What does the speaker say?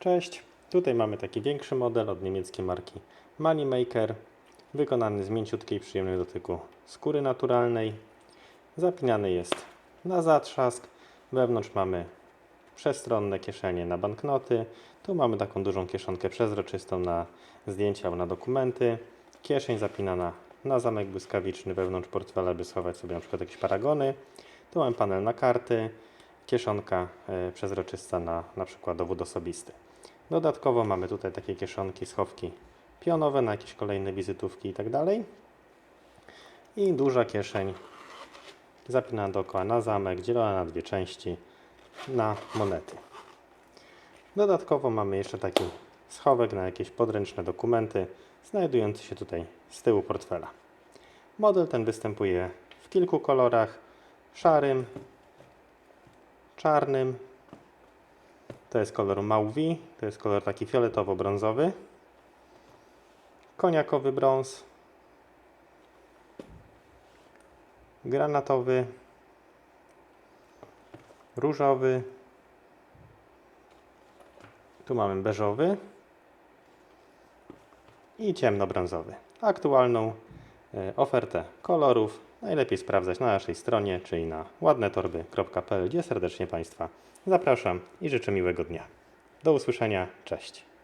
Cześć, tutaj mamy taki większy model od niemieckiej marki Moneymaker, wykonany z mięciutkiej, przyjemnej dotyku skóry naturalnej. Zapinany jest na zatrzask, wewnątrz mamy przestronne kieszenie na banknoty, tu mamy taką dużą kieszonkę przezroczystą na zdjęcia na dokumenty, kieszeń zapinana na zamek błyskawiczny, wewnątrz portfela, by schować sobie na przykład jakieś paragony, tu mamy panel na karty, kieszonka e, przezroczysta na, na przykład dowód osobisty. Dodatkowo mamy tutaj takie kieszonki, schowki pionowe na jakieś kolejne wizytówki i tak dalej. I duża kieszeń zapinana dookoła na zamek, dzielona na dwie części na monety. Dodatkowo mamy jeszcze taki schowek na jakieś podręczne dokumenty, znajdujący się tutaj z tyłu portfela. Model ten występuje w kilku kolorach: szarym, czarnym. To jest kolor Mauvi, to jest kolor taki fioletowo-brązowy. Koniakowy brąz. Granatowy. Różowy. Tu mamy beżowy. I ciemnobrązowy. Aktualną e, ofertę kolorów najlepiej sprawdzać na naszej stronie, czyli na ładnetorby.pl, gdzie serdecznie Państwa zapraszam i życzę miłego dnia. Do usłyszenia, cześć.